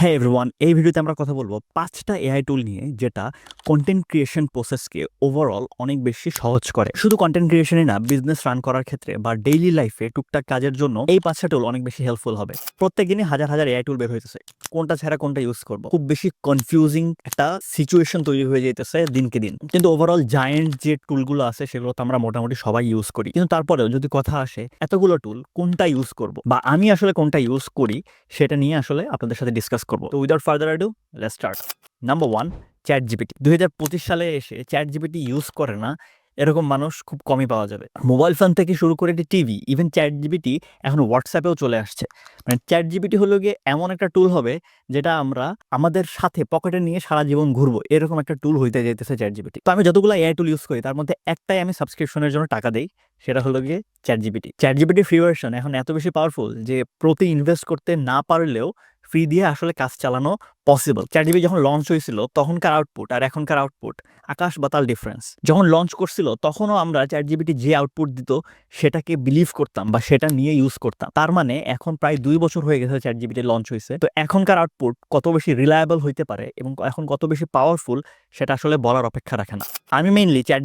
হ্যাঁ এভরিওয়ান এই ভিডিওতে আমরা কথা বলব পাঁচটা এআই টুল নিয়ে যেটা কন্টেন্ট ক্রিয়েশন প্রসেসকে ওভারঅল অনেক বেশি সহজ করে। শুধু কন্টেন্ট ক্রিয়েশনে না বিজনেস রান করার ক্ষেত্রে বা ডেইলি লাইফে টুকটাক কাজের জন্য এই পাঁচটা টুল অনেক বেশি হেল্পফুল হবে। প্রত্যেক দিনই হাজার হাজার এআই টুল বের হইতেছে। কোনটা ছাড়া কোনটা ইউজ করব? খুব বেশি কনফিউজিং একটা সিচুয়েশন তৈরি হয়ে যেতেছে দিনকে দিন। কিন্তু ওভারঅল জায়েন্ট যে টুলগুলো আছে সেগুলো তো আমরা মোটামুটি সবাই ইউজ করি। কিন্তু তারপরেও যদি কথা আসে, এতগুলো টুল কোনটা ইউজ করব? বা আমি আসলে কোনটা ইউজ করি, সেটা নিয়ে আসলে আপনাদের সাথে ডিসকাস করব। তো without further ado let start number one chat GPT দুই হাজার পঁচিশ সালে এসে চ্যাট জিপিটি ইউজ করে না, এরকম মানুষ খুব কমই পাওয়া যাবে। মোবাইল ফোন থেকে শুরু করে একটি টিভি ইভেন চ্যাট জিবিটি এখন হোয়াটসঅ্যাপেও চলে আসছে। মানে চ্যাট জিবিটি হলো গিয়ে এমন একটা টুল হবে, যেটা আমরা আমাদের সাথে পকেটে নিয়ে সারা জীবন ঘুরবো। এরকম একটা টুল হইতে যেতেছে চ্যাট জিপিটি তো আমি যতগুলো এআই টুল ইউজ করি, তার মধ্যে একটাই আমি সাবস্ক্রিপশনের জন্য টাকা দেই, সেটা হলো গিয়ে chat GPT chat GPT free version এখন এত বেশি পাওয়ারফুল যে প্রতি ইনভেস্ট করতে না পারলেও ফ্রি দিয়ে আসলে কাজ চালানো পসিবল চ্যাট জিপিটি যখন লঞ্চ হয়েছিল, তখনকার আউটপুট আর এখনকার আউটপুট আকাশ বাতাল ডিফারেন্স যখন লঞ্চ করছিল, তখনও আমরা চ্যাট জিপিটি যে আউটপুট দিত, সেটাকে বিলিভ করতাম বা সেটা নিয়ে ইউজ করতাম। তার মানে এখন প্রায় দুই বছর হয়ে গেছে চ্যাট জিপিটি লঞ্চ হয়েছে। তো এখনকার আউটপুট কত বেশি রিলায়েবল হইতে পারে এবং এখন কত বেশি পাওয়ারফুল সেটা আসলে বলার অপেক্ষা রাখে না। আমি মেইনলি চ্যাট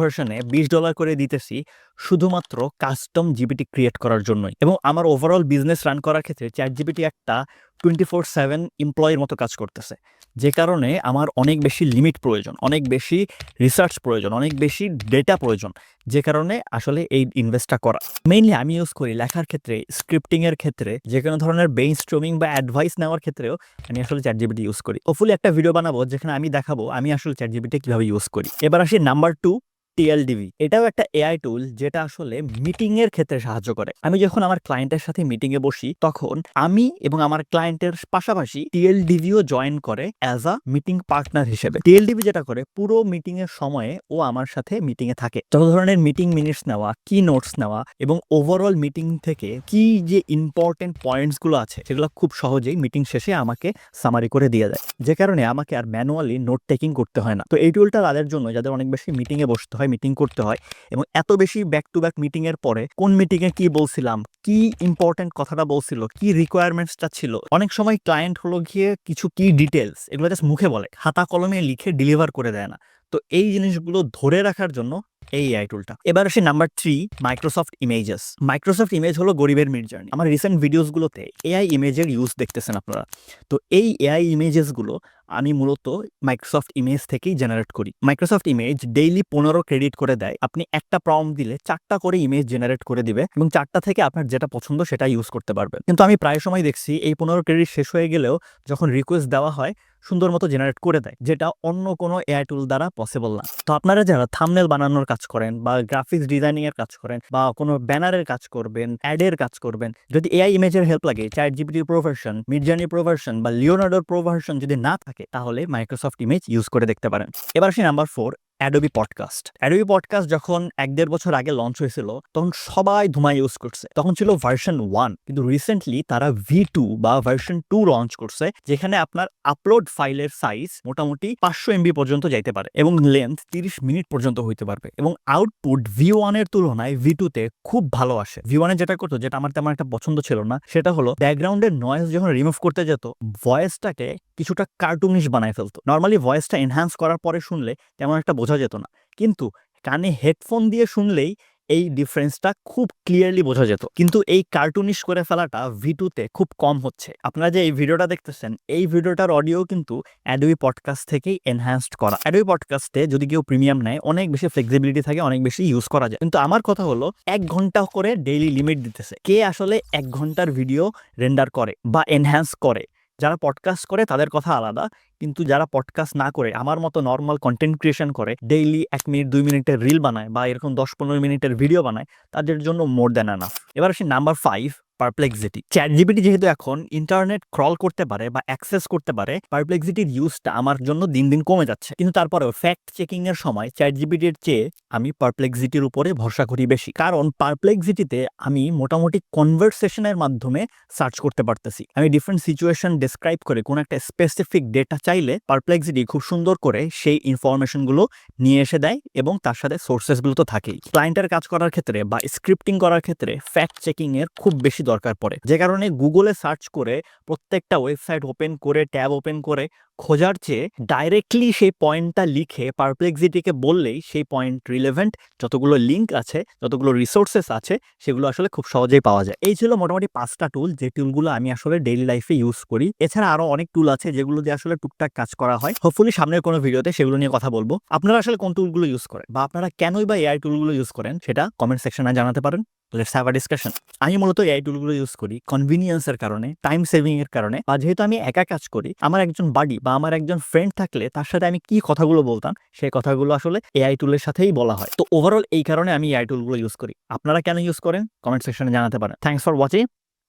ভার্সনে বিশ ডলার করে দিতেছি শুধুমাত্র কাস্টম জিপিটি ক্রিয়েট করার জন্যই। এবং আমার ওভারঅল বিজনেস রান করার ক্ষেত্রে চ্যাট জিপিটি একটা টোয়েন্টি ফোর সেভেন এমপ্লয়ের মতো কাজ করতেছে। যে কারণে আমার অনেক বেশি লিমিট প্রয়োজন, অনেক বেশি রিসার্চ প্রয়োজন, অনেক বেশি ডেটা প্রয়োজন। যে কারণে আসলে এই ইনভেস্টটা করা। মেইনলি আমি ইউজ করি লেখার ক্ষেত্রে স্ক্রিপ্টিংয়ের ক্ষেত্রে, যে কোনো ধরনের বেইন স্ট্রমিং বা অ্যাডভাইস নেওয়ার ক্ষেত্রেও আমি আসলে চ্যাট জিবিটি ইউজ করি। ওফুলি একটা ভিডিও বানাবো যেখানে আমি দেখাবো আমি আসলে চ্যাট জিবিটি কীভাবে ইউজ করি। এবার আসি নাম্বার টু টিএলডিভি এটাও একটা এআই টুল যেটা আসলে মিটিং এর ক্ষেত্রে সাহায্য করে। আমি যখন আমার ক্লায়েন্টের সাথে মিটিং এ বসি, তখন আমি এবং আমার ক্লায়েন্টের পাশাপাশি টিএলডিভিও জয়েন করে অ্যাজ আ মিটিং পার্টনার হিসেবে। টিএলডিভি যেটা করে, পুরো মিটিং এর সময়ে ও আমার সাথে মিটিং এ থাকে। যত ধরনের মিটিং মিনিটস নেওয়া কি নোটস নেওয়া এবং ওভারঅল মিটিং থেকে কি যে ইম্পর্টেন্ট পয়েন্টসগুলো আছে, সেগুলো খুব সহজেই মিটিং শেষে আমাকে সামারি করে দিয়ে দেয়। যে কারণে আমাকে আর ম্যানুয়ালি নোট টেকিং করতে হয় না। তো এই টুলটা তাদের জন্য, যাদের অনেক বেশি মিটিং এ বসতে হয় মিটিং করতে হয় এবং এত বেশি ব্যাক টু ব্যাক মিটিং এর পরে কোন মিটিংয়ে কি বলছিলাম, কি ইম্পর্টেন্ট কথাটা বলছিল, কি রিকোয়ারমেন্টসটা ছিল। অনেক সময় ক্লায়েন্ট হলো গিয়ে কিছু কি ডিটেলস এগুলো জাস্ট মুখে বলে, খাতা কলমে লিখে ডেলিভার করে দেয় না। তো এই জিনিসগুলো ধরে রাখার জন্য এই এআই টুলটা এবার আসি number three Microsoft images Microsoft image হলো গরিবের মিড জার্নি আমার রিসেন্ট ভিডিওসগুলোতে এআই ইমেজের ইউজ দেখতেছেন আপনারা। তো এই এআই ইমেজেসগুলো আমি মূলত মাইক্রোসফট ইমেজ থেকেই জেনারেট করি। মাইক্রোসফট ইমেজ ডেইলি পনেরো ক্রেডিট করে দেয়। আপনি একটা প্রম দিলে চারটা করে ইমেজ জেনারেট করে দিবে এবং চারটা থেকে আপনার যেটা পছন্দ সেটা ইউজ করতে পারবেন। কিন্তু আমি প্রায় সময় দেখছি এই পনেরো ক্রেডিট শেষ হয়ে গেলেও যখন রিকোয়েস্ট দেওয়া হয় সুন্দর মতো জেনারেট করে দেয়, যেটা অন্য কোনো এআই টুল দ্বারা পসিবল না। তো আপনারা যারা থামনেল বানানোর কাজ করেন বা গ্রাফিক্স ডিজাইনিং এর কাজ করেন বা কোনো ব্যানারের কাজ করবেন অ্যাড এর কাজ করবেন, যদি এআই ইমেজের হেল্প লাগে চ্যাট জিপিটির প্রোভার্সন মিডজার্নি প্রোভার্সন বা লিওনার্ডোর প্রোভার্সন যদি না থাকে, তাহলে মাইক্রোসফট ইমেজ ইউজ করে দেখতে পারেন। এবার আসি number four Adobe podcast Adobe podcast যখন এক দেড় বছর আগে লঞ্চ হয়েছিল, তখন সবাই ধুমাই ইউজ করছে। তখন ছিল ভার্সন ওয়ান কিন্তু রিসেন্টলি তারা ভি টু বা ভার্সন টু লঞ্চ করছে, যেখানে আপনার আপলোড ফাইলের সাইজ মোটামুটি পাঁচশো এমবি পর্যন্ত যাইতে পারে এবং লেন্থ তিরিশ মিনিট পর্যন্ত হইতে পারবে। এবং আউটপুট ভি ওয়ানের তুলনায় ভি টুতে খুব ভালো আসে। ভি ওয়ানে যেটা করতো, যেটা আমার তেমন একটা পছন্দ ছিল না, সেটা হলো ব্যাকগ্রাউন্ডের নয়েজ যখন রিমুভ করতে যেত ভয়েসটাকে কিছুটা কার্টুনিশ বানায় ফেলতো। নর্মালি ভয়েসটা এনহ্যান্স করার পরে শুনলে তেমন একটা বোঝা যেত না। কিন্তু কানে হেডফোন দিয়ে শুনলেই এই ডিফারেন্সটা খুব ক্লিয়ারলি বোঝা যেত। কিন্তু এই কার্টুনিশ করে ফেলাটা ভিটুতে খুব কম হচ্ছে। আপনারা যে এই ভিডিওটা দেখতেছেন, এই ভিডিওটার অডিও কিন্তু অ্যাডোবি পডকাস্ট থেকেই এনহ্যান্সড করা। অ্যাডোবি পডকাস্টে যদি কেউ প্রিমিয়াম নেয়, অনেক বেশি ফ্লেক্সিবিলিটি থাকে, অনেক বেশি ইউজ করা যায়। কিন্তু আমার কথা হলো, এক ঘণ্টা করে ডেইলি লিমিট দিতেছে। কে আসলে এক ঘণ্টার ভিডিও রেন্ডার করে বা এনহ্যান্স করে? যারা পডকাস্ট করে তাদের কথা আলাদা। কিন্তু যারা পডকাস্ট না করে, আমার মতো নর্মাল কন্টেন্ট ক্রিয়েশন করে ডেইলি এক মিনিট দুই মিনিটের রিল বানায় বা এরকম দশ পনেরো মিনিটের ভিডিও বানায়, তাদের জন্য মোর দ্যান আনাফ এবার আসি number five Perplexity chat GPT যেহেতু এখন ইন্টারনেট ক্রল করতে পারে বা অ্যাক্সেস করতে পারে পারপ্লেক্সিটির ইউজটা আমার জন্য দিন দিন কমে যাচ্ছে। কিন্তু তারপরেও ফ্যাক্ট চেকিং এর সময় চ্যাট জিপিটির চেয়ে আমি পারপ্লেক্সিটির উপরে ভরসা করি বেশি। কারণ পারপ্লেক্সিটিতে আমি মোটামুটি কনভারসেশনের মাধ্যমে সার্চ করতে পারতেছি। আমি ডিফারেন্ট সিচুয়েশন ডিসক্রাইব করে কোনো একটা স্পেসিফিক ডেটা চাইলে পারপ্লেক্সিটি খুব সুন্দর করে সেই ইনফরমেশনগুলো নিয়ে এসে দেয় এবং তার সাথে সোর্সেসগুলো তো থাকেই। ক্লায়েন্টের কাজ করার ক্ষেত্রে বা স্ক্রিপ্টিং করার ক্ষেত্রে ফ্যাক্ট চেকিং এর খুব বেশি দরকার পড়ে। যে কারণে গুগলে সার্চ করে প্রত্যেকটা ওয়েবসাইট ওপেন করে ট্যাব ওপেন করে, খোঁজার চেয়ে ডাইরেক্টলি সেই পয়েন্টটা লিখে পারপ্লেক্সিটিকে বললেই সেই পয়েন্ট রিলেভেন্ট যতগুলো লিঙ্ক আছে, যতগুলো রিসোর্সেস আছে, সেগুলো আসলে খুব সহজেই পাওয়া যায়। এই ছিল মোটামুটি পাঁচটা টুল যে টুলগুলো আমি আসলে ডেইলি লাইফে ইউজ করি। এছাড়া আরও অনেক টুল আছে যেগুলো দিয়ে আসলে টুকটাক কাজ করা হয়। হোপফুলি সামনের কোনো ভিডিওতে সেগুলো নিয়ে কথা বলব। আপনারা আসলে কোন টুলগুলো ইউজ করেন? বা আপনারা কেনই বা এআই টুলগুলো ইউজ করেন? সেটা কমেন্ট সেকশনে জানাতে পারেন। লেটস হ্যাভ আ ডিসকাশন আমি মূলত এআই টুলগুলো ইউজ করি কনভিনিয়েন্সের কারণে টাইম সেভিং এর কারণে। বা যেহেতু আমি একা কাজ করি, আমার একজন বাডি বা আমার একজন ফ্রেন্ড থাকলে তার সাথে আমি কি কথাগুলো বলতাম সেই কথাগুলো আসলে এআই টুলের সাথেই বলা হয়। তো ওভারঅল এই কারণে আমি এআই টুলগুলো ইউজ করি। আপনারা কেন ইউজ করেন? কমেন্ট সেকশনে জানাতে পারেন। Thanks for watching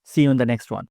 see you in the next one